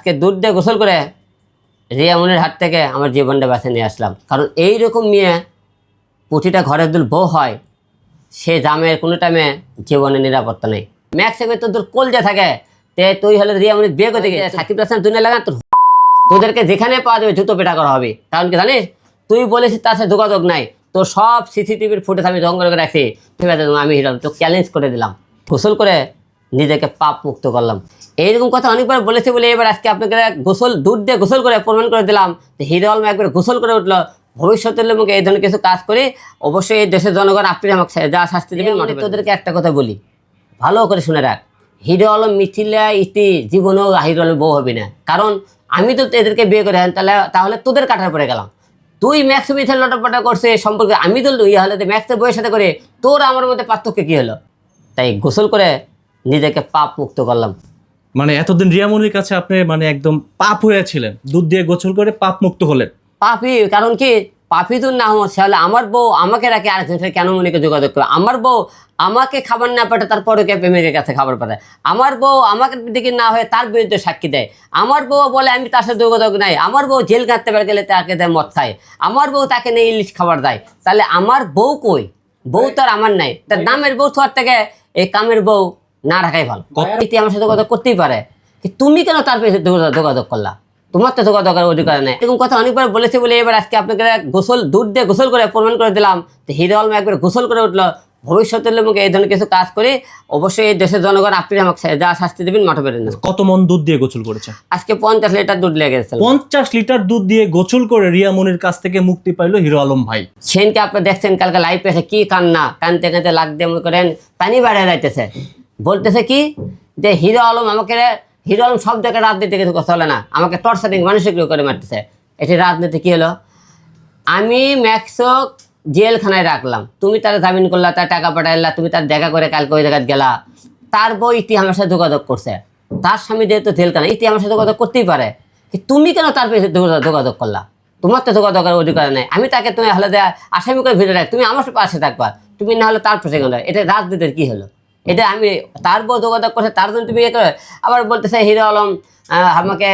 আজকে দুধ দিয়ে গোসল করে রিয়া রিয়ামনের হাত থেকে আমার জীবনটা বেছে নিয়ে আসলাম। কারণ এই রকম মেয়ে প্রতিটা ঘরের দুল বউ হয়, সে দামের কোনো টাইমে জীবনে নিরাপত্তা নেই। ম্যাক্স তো তোর কলজা থাকে, তে তুই হলে রিয়ামনের বিয়ে করতে সাকিব হাসান দুনিয়া লাগান তোর তোদেরকে যেখানে পাওয়া যাবে জুতো পেটা করা হবে। কারণ কি জানিস? তুই বলেছিস তার সাথে যোগাযোগ নাই, তোর সব সিসিটিভির ফুটেজ আমি জঙ্গল করে রাখছি। ঠিক আছে, আমি হিরাম তো চ্যালেঞ্জ করে দিলাম। গোসল করে নিজেকে পাপ মুক্ত করলাম। এইরকম কথা অনেকবার বলেছে বলে এবার আজকে আপনাকে গোসল দুধ দিয়ে গোসল করে প্রমাণ করে দিলাম। যে হিরো আলম একবার গোসল করে উঠল। ভবিষ্যতের লোকে এই ধরনের কিছু কাজ করে অবশ্যই এই দেশের জনগণ আপনি আমাকে যা শাস্তি দেবেন মাঠে তোদেরকে একটা কথা বলি। ভালো করে শুনে রাখ। হিরো আলম মিথিলা ইতি জীবনেও হিরো আলম বউ হবে না। কারণ আমি তো এদেরকে বিয়ে করে তাহলে তাহলে তোদের কাটার পরে গেলাম। তুই ম্যাক্স মিথেল লটাপটা করছে সম্পর্কে আমি তো ইয়ে হলে ম্যাক্সের বইয়ের সাথে করে তোর আমার মধ্যে পার্থক্য কী হলো? তাই গোসল করে নিজেকে পাপ মুক্ত করলাম। মানে এতদিন রিয়ামনির কাছে আপনি মানে একদম পাপ হয়েছিলেন। দুধ দিয়ে গোছল করে পাপ মুক্ত হলেন। পাপি কারণ কি? পাপি তো না হওয়া তাহলে আমার বউ আমাকে রাখে আরেকজন সাথে কেন মনিকে যোগাযোগ করে? আমার বউ আমাকে খাবার না পাঠায় তার পরে কে প্রেমিকের কাছে খাবার পাঠায়। আমার বউ আমাকে দিকে না হয়ে তার বিরুদ্ধে সাক্ষী দেয়। আমার বউ বলে আমি তার সাথে যোগাযোগ নাই। আমার বউ জেল কাটতে পারে গেলে তাকে দেয় মদ খায়। আমার বউ তাকে নিয়ে ইলিশ খাবার দেয়। তাহলে আমার বউ কই? বউ তো আর আমার নাই। তার নামের বউ থার থেকে এই কামের বউ না রাখাই ভালো। ইতি আমার সাথে যোগাযোগ করতেই পারে তুমি কেন তার পেছনে যোগাযোগ- যোগাযোগ করলা? তোমার তো যোগাযোগের অধিকার নেই। এরকম কথা অনেকবার বলেছি বলে এবার আজকে আপনাকে গোসল দুধ দিয়ে গোসল করে প্রমাণ করে দিলাম যে হিরো আলম একবার গোসল করে উঠল। ভবিষ্যতের লোকে এই ধরনের কিছু কাজ করি অবশ্যই এই দেশের জনগণ আপনি আমাকে যা শাস্তি দেবেন মাঠে বেরোন কত মন দুধ দিয়ে গোসল করেছে? আজকে পঞ্চাশ লিটার দুধ লেগে গেছিল পঞ্চাশ লিটার দুধ দিয়ে গোসল করে রিয়ামনির কাছ থেকে মুক্তি পাইলো হিরো আলম ভাই। সেনকে আপনি দেখছেন কালকে লাইভ এসে কি কান্না কানতে কানতে লাগ দিয়ে মনে করেন পানি বাড়িয়ে যাইতেছে। বলতেছে কি? যে হিরো আলম আমাকে হিরো আলম সব জায়গায় রাজনীতি কিছু কথা হলে না। আমাকে টর্চারিং মানসিক করে মারতেছে। এটি রাজনীতি কি হলো? আমি ম্যাক্সক জেলখানায় রাখলাম। তুমি তার জামিন করলা, তার টাকা পাঠাইলা, তুমি তার দেখা করে কালকে ওই জায়গায় গেলা। তার বউ আমার সাথে যোগাযোগ করছে। তার স্বামী যেহেতু জেলখানা, ইতি আমার সাথে যোগাযোগ করতেই পারে। তুমি কেন তার পেছনে যোগাযোগ- যোগাযোগ করলা? তোমার তো যোগাযোগের অধিকার নেই। আমি তাকে তুমি হলে দেয়া আসামি করে ভিতরে রাখ। তুমি আমার পাশে থাকবা। তুমি না হলে তার পাশে কেন এটা রাজনীতির কি হলো? এটা আমি তার যোগাযোগ করছে, তার জন্য তুমি ইয়ে আবার বলতেছে, হিরো আলম আমাকে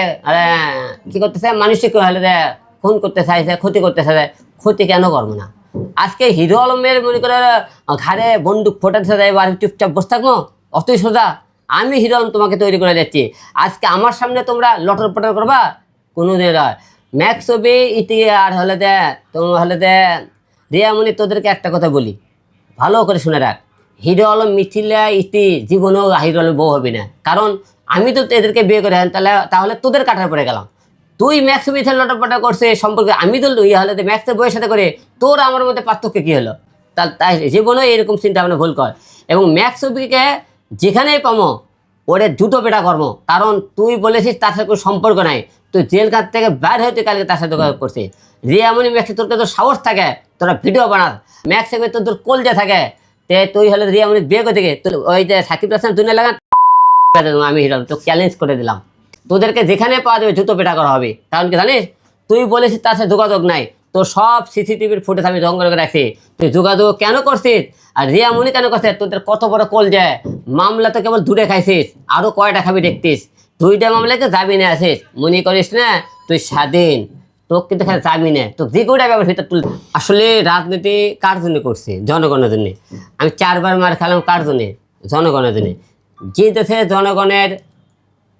কি করতেছে? মানসিক হলে খুন করতে চাইছে ক্ষতি করতে চাইছে ক্ষতি কেন করব না? আজকে হিরো আলমের মনে করে, ঘাড়ে বন্দুক ফোটাতে দেয় আর চুপচাপ বসে থাকব? অতই সোজা, আমি হিরো আলম তোমাকে তৈরি করে দিচ্ছি। আজকে আমার সামনে তোমরা লটর পটর করবা? কোনো দিন নয়। ম্যাক্স ছবি, ইতি, আর হলে দে তোমার হলে দে রিয়ামণি, তোদেরকে একটা কথা বলি। ভালো করে শুনে রাখ। হিরো আলম মিথিলা ইতি জীবনেও হিরো বউ হবে না কারণ আমি তো এদেরকে বিয়ে করে তাহলে তাহলে তোদের কাটার পরে গেলাম। তুই ম্যাক্স মিথেল লটাপটা করছে সম্পর্কে আমি তো ইয়ে হলে ম্যাক্সের বইয়ের সাথে করে তোর আমার মধ্যে পার্থক্য কী হলো? তা তাই জীবনেও এরকম চিন্তা ভাবনা ভুল কর এবং ম্যাক্স ছবিকে যেখানেই পামো ওরে জুতো পেটা কর্ম কারণ তুই বলেছিস তার সাথে কোনো সম্পর্ক নাই। তুই জেলখান থেকে বাইর হইতে কালকে তার সাথে করছিস রিয়ামনি ম্যাক্সে তোর কাছে সাহস থাকে তোরা ভিডিও বানাস ম্যাক্সে তোর তোর কলজা থাকে। তুই হলে রিয়ামনি বিয়ে করতে ওই যে সাকিব হাসান দুনিয়া লাগান আমি হিরাম তো চ্যালেঞ্জ করে দিলাম। তোদেরকে যেখানে পাওয়া যাবে জুতো পেটা করা হবে। কারণ কি জানিস? তুই বলেছিস তার সাথে যোগাযোগ নাই। তো সব সিসিটিভির ফুটেজ আমি জঙ্গল করে রাখছি। তুই যোগাযোগ কেন করছিস? আর রিয়া মনি কেন করছিস তোদের কত বড় কল যায় মামলা তো কেবল দূরে খাইছিস। আরও কয়টা খাবি দেখতিস। দুইটা মামলাকে যাবি না আসিস মনে করিস না, তুই স্বাধীন। তোকে কিন্তু খালি যাবি না তো যে কোটা ব্যাপার সেটা তুল আসলে রাজনীতি কার জন্য করছে? জনগণের জন্য। আমি চারবার মার খেলাম কার জন্য? জনগণের জন্য। যে দেশে জনগণের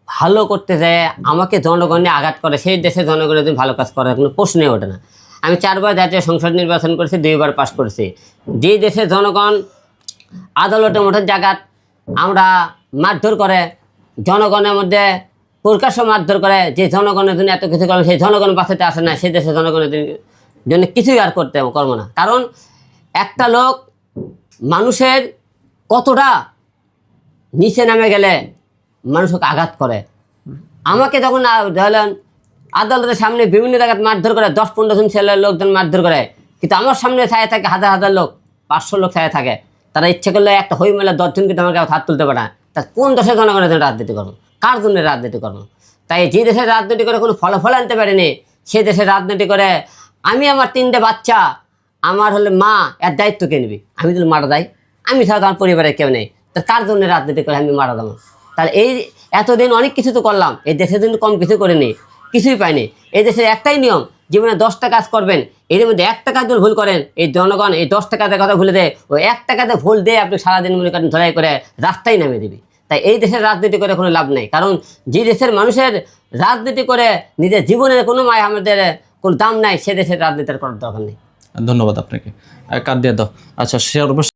ভালো করতে যায়, আমাকে জনগণে আঘাত করে, সেই দেশে জনগণের জন্য ভালো কাজ করার কোনো প্রশ্নই ওঠে না। আমি চারবার জাতীয় সংসদ নির্বাচন করেছি, দুইবার পাশ করেছি। যে দেশে জনগণ আদালতের মধ্যে জায়গাত আমরা মারধর করে, জনগণের মধ্যে প্রকাশ্য মারধর করে, যে জনগণের জন্য এত কিছু করে সেই জনগণ বাঁচাতে আসে না, সেই দেশে জনগণের জন্য কিছুই আর করতে করব না। কারণ একটা লোক মানুষের কতটা নিচে নামে গেলে মানুষকে আঘাত করে। আমাকে যখন ধরলেন আদালতের সামনে বিভিন্ন জায়গায় মারধর করে, দশ পনেরো জন ছেলের লোকজন মারধর করে, কিন্তু আমার সামনে ছায়া থাকে, হাজার হাজার লোক, পাঁচশো লোক ছায়া থাকে, তারা ইচ্ছে করলে একটা হই মেলা দশজন কিন্তু আমাকে হাত তুলতে পারে না। তা কোন দেশের জনগণের জন্য রাজনীতি করব? কার জন্য রাজনীতি করব? তাই যে দেশের রাজনীতি করে কোনো ফলাফল আনতে পারেনি, সে দেশের রাজনীতি করে আমি আমার তিনটে বাচ্চা, আমার হলে মা, এর দায়িত্ব কে নিবি? আমি তো মারা যাই, আমি ছাড়া আমার পরিবারের কেউ নেই। তা কার জন্য রাজনীতি করে আমি মারা যাব? তাহলে এই এতদিন অনেক কিছু তো করলাম, এই দেশের জন্য কম কিছু করিনি, কিছুই পাইনি। এই দেশের একটাই নিয়ম, জীবনে দশটা কাজ করবেন, এর মধ্যে একটা কাজ যদি ভুল করেন, এই জনগণ এই দশ টাকাতে কথা ভুলে দেয় ওই এক টাকাতে ভুল দিয়ে আপনি সারাদিন মনে করেন ধরাই করে রাস্তায় নামিয়ে দিবি। তাই এই দেশের রাজনীতি করে কোনো লাভ নেই। কারণ যে দেশের মানুষের রাজনীতি করে নিজের জীবনের কোনো মায় আমাদের, কোনো দাম নাই, সে দেশের রাজনীতির করার দরকার নেই। ধন্যবাদ আপনাকে। দিয়ে দাও। আচ্ছা সর্বশেষ